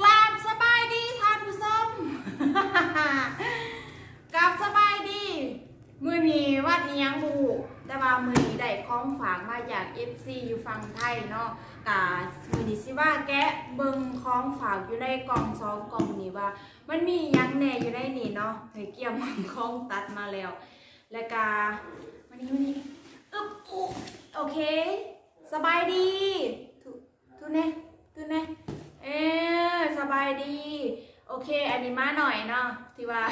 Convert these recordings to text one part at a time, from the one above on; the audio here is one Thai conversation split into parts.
กราบสบายดีท่านผู้ชมกราบสบายดี มือนีวัดเนียงบูแต่ว่ามือนี้ได้ของฝากมาจาก FC อยู่ฝั่งไทยเนาะกามือนี้สิว่าแกะเบิงของฝากอยู่ในกล่องสองกล่องนี้ว่า มันมียังแน่อยู่ในนี่เนาะเฮ้ยเกี่ยมของตัดมาแล้ว แล้วก็วันนี้วันนี้อึ๊บอุ๊โอเค สบายดี ทุทุเน่ทุเน่เออสบายดี โอเค อันนี้มาหน่อยเนาะที่ว่า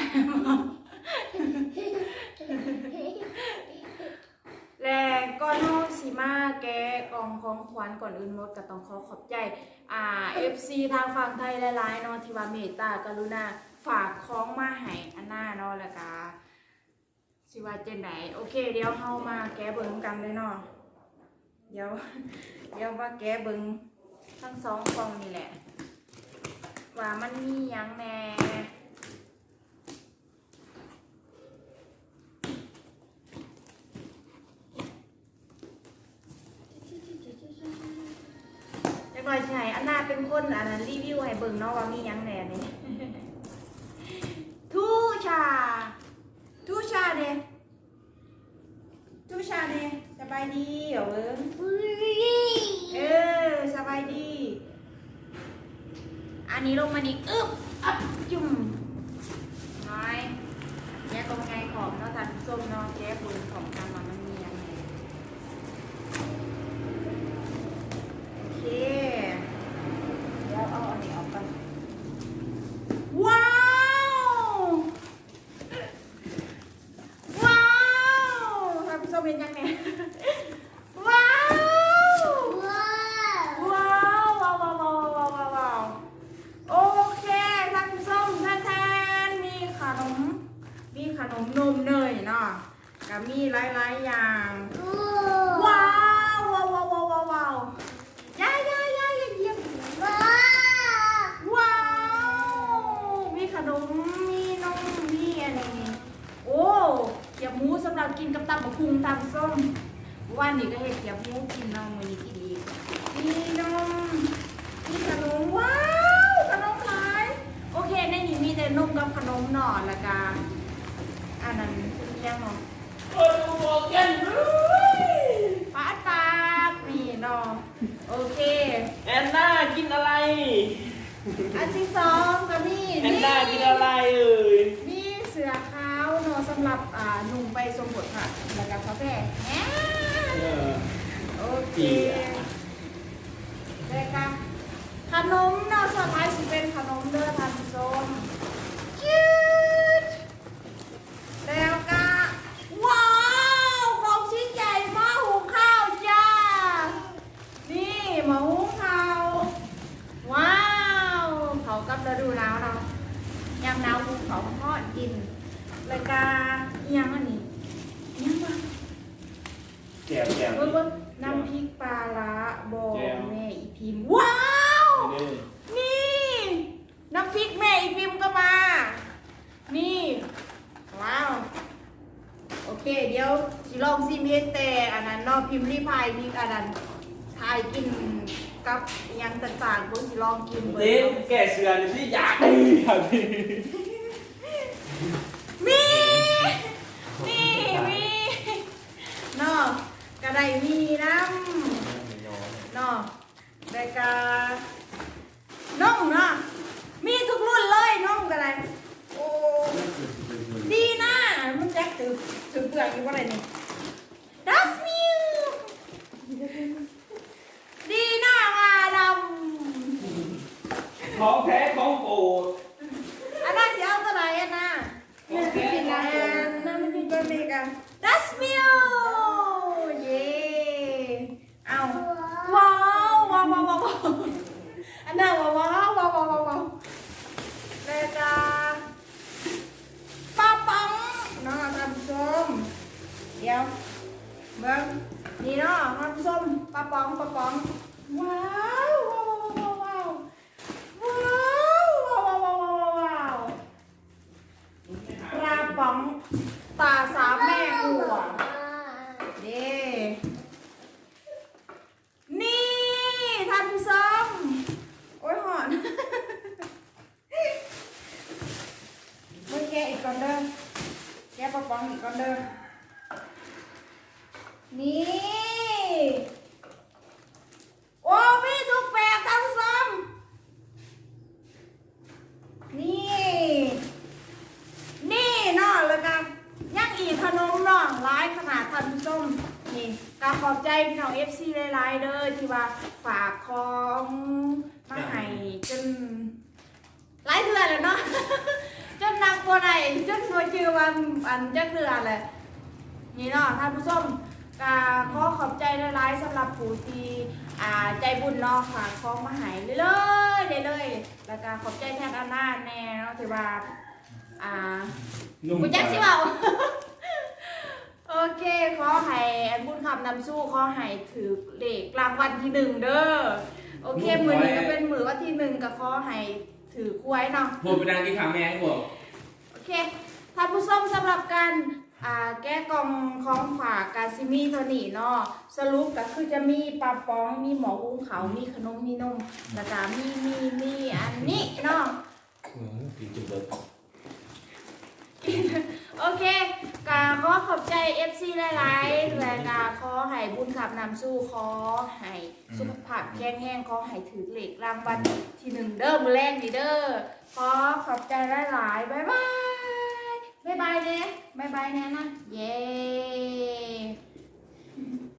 และก่อนเฮาสิมาแกกองของขวัญก่อนอื่นหมดก็ต้องขอขอบใจอ่า FC ทางฝั่งไทยหลายๆเนาะที่ว่าเมตตากรุณาฝากของมาให้อันหน้าเนาะแล้วก็สิว่าเจนไหนโอเค เดี๋ยวเฮามาแกเบิ่งกันเลยเนาะเดี๋ยวเดี๋ยวมาแกเบิ่ง ทั้งสองกล่องนี่แหละ ว่ามันมียังแน่จักหน่อยให้อันนาเป็นคนอันนั้นรีวิวให้เบิ่งเนาะว่ามียังแน่นี่ทูชา ทูชาเด้ทูชาเด้สบายดีเหรอเบิ่งเออสบายดี อันนี้ลงมานี่อึ๊บอับจุ่มน้อยแยกตรงไงของเนาะทันส้มเนาะแยกบนของกันว่ามันมีหยังแหน่โอเคเดี๋ยวเอาอันนี้ออกก่อนว้าวว้าวท่านผู้ชมเห็นยังเนี่ยว้าว ว้าว ว้าว ว้าว ว้าว ว้าว ว้าวว้าวว้าวโอเคท่านผู้ชมท่านแทนมีขนม มีข นมนมเนยเนาะกับมีหลายๆอย่าง ว้าวว้าวว้าวว้าวว้าวว้าวยายายายาเยี่ยมว้าว มีขนม มีนม มีอะไรนี่โอ้เกี๊ยวหมูสำหรับกินกับตำบักหุ่งตำส้มวันนี้ก็เห็ดเกี๊ยวหมูกินเนาะมื้อนี้กินอีกมีนม มีขนมว้าวขนมหลาย โอเคในนี้มีแต่นมกับขนมเนาะแล้วก็ อันนั้นเรียกเนาะปาดปากนี่เนาะโอเคแอนนากินอะไร อันที่สองก็มีแอนนากินอะไรเอ่ยมีเสือขาวเนาะสำหรับอ่าหนุ่มไปสมบทค่ะแล้วก็กาแฟแหมเออโอเค ดีอะ แล้วก็ขนมเนาะสุดท้ายสิเป็นขนมเด้อท่านผู้ชมจืดแล้วก็ว้าวของชิ้นใหญ่หม้อหุงข้าวจ้า นี่หมาหุงข้าว ว้าว เขากับฤดูหนาวเนาะยามหนาวภูเขาทอดกินรายการอิหยังอันนี้อิหยังวะแก้วแก้วเบิ่งเบิ่งน้ำพริกปลาละบอแจ่วแม่อีพิมพ์ว้าว นี่ นี่น้ำพริกแม่อีพิมพ์ก็มา นี่ ว้าว โอเค เดี๋ยวสิลองซิมเฮ็ดแต่อันนั้นเนาะพิมพ์รีพายพริกอันนั้นทายกินกับอิหยังต่างๆเบิ่งสิลองกินเบิ่เต้งนแก่เสือนี่สิอยากดีอยากดี มีมีมีเนาะกระไดมีน้ำเนาะแต่กาน้องเนาะมีทุกรุ่นเลยน้องกระไดโอ้ดีนะมันแจ็คถือถือเปลือกอยู่ว่าอะไรนี่ดัสมิวดีนะมาดำของแท้ของโปรด อันน่าสิเอาตัวไหนอันน่ะเนี่ยสิกินอะไรอัน น่ะมันกินตัวนี้กันดัสมิวเย้เอาว้าวว้าวว้าวว้าวอันน่ะว้าวว้าวว้าวว้าวว้าวว้าวแล้วก็ป้าปังเนาะท่านผู้ชมเดี๋ยวเบิ้งนี่เนาะท่านผู้ชมป้าปังป้าปังว้าวว้าวว้าวว้าว ว้าวว้าวว้าวว้าวว้าวว้าวปลาป๋องตาสามแม่หัวเด้นี่ท่านผู้ชม ปองอีกก่อนเด้อนี่ โอ้มีทุกแบบท่านผู้ชมนี่ นี่นาะแล้วก็ย่างอีกขนมเนาะร้ายขนาดท่านผู้มนี่กาขอบใจพี่น้องเอฟซีหลายๆเด้อที่ว่าฝากของมาให้จน หลายเดือนแล้วเนาะ จนนักบัวไหนจนบัวชื่อวันอันจะเดือนเลยนี่เนาะท่านผู้ชมกาขอขอบใจหลายๆสำหรับผู้ที่อ่าใจบุญเนาะฝากของมาให้เรื่อยๆเรื่อยๆแล้วก็ขอบใจแทนอานาแน่เนาะที่ว่าอ่านุ่มกูจักสิเบาโอเค ขอให้อันบุญคำนำสู้ขอให้ถือเลขรางวัลที่หนึ่งเด้อ โอเค มือนี้ก็เป็นมือวันที่หนึ่งก็ขอให้ ถือคุ้ยเนาะ ผมไปดังกินข้าวแม่ให้บอกโอเค ท่านผู้ชมสำหรับการอ่าแก้กล่องของฝากกาซิมีเท่านี้เนาะสรุปก็คือจะมีปลาปอง มีหมอหุงเขาวมีขนม มีนมแล้วก็มีมีมีอันนี้เนาะ กินจุดเบิร์ด โอเคกาขอ เอบใจ FC หลายๆและกาขอให้บุญขับนำสู้ขอให้สุขภาพแข็งแรงขอให้ถือเหล็กรางวัลที่หนึ่งเด้อมือแรกดีเด้อขอขอบใจหลายๆบายบายบายบายเนี่ยบายบายเน่นะเย้